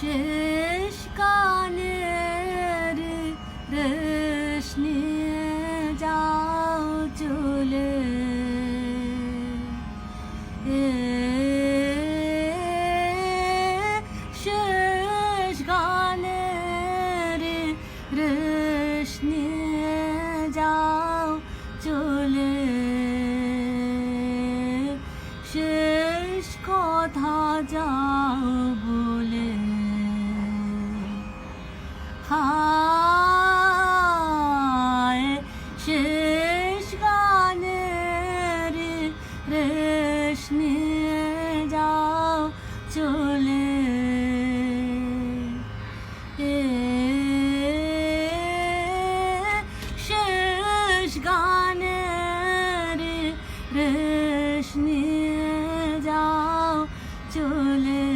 শেষ কানের রেশ নিয়ে যাও চলে। এ শেষ গানের রেশ নিয়ে যাও চলে। শেষ কথা যাও চলে।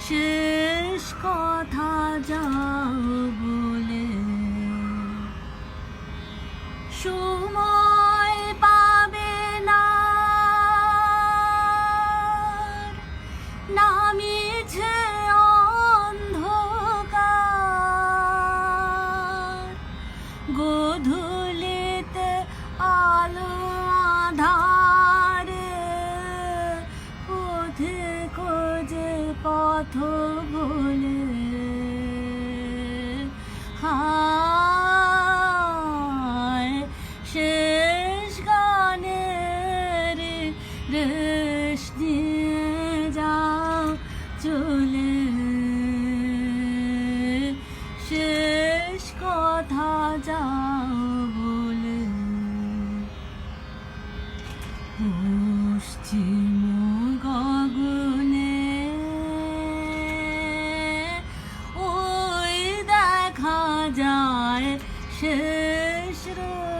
শেষ কথা যাও বলে। সময় পাবে না। নামিছে অন্ধকার। গোধূলিতে রেশ দিয়ে যাও, চলে শেষ কথা যাও বলে। পশ্চিম গগনে ওই দেখা যায় শেষ রবির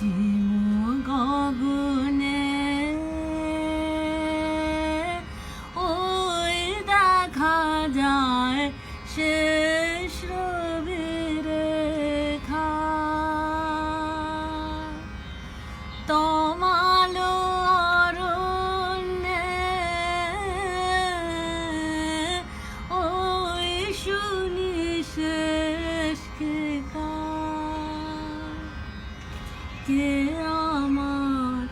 পশ্চিম গগনে ওই দেখা যায় শেষ থাকে আমার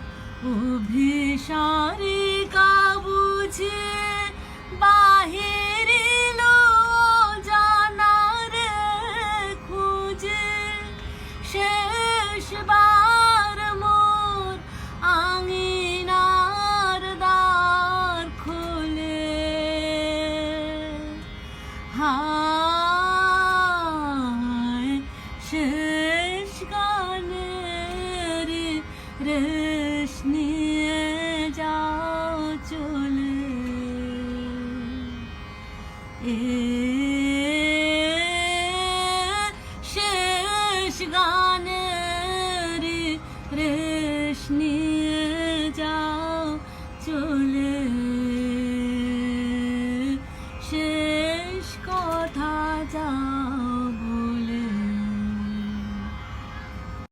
অভিসারী কাবুঝে বাহির জানার খুঁজে? শেষবার মোর আঙিনার দ্বার খুলে। হা দেশ নিয়ে যাও চলে। এ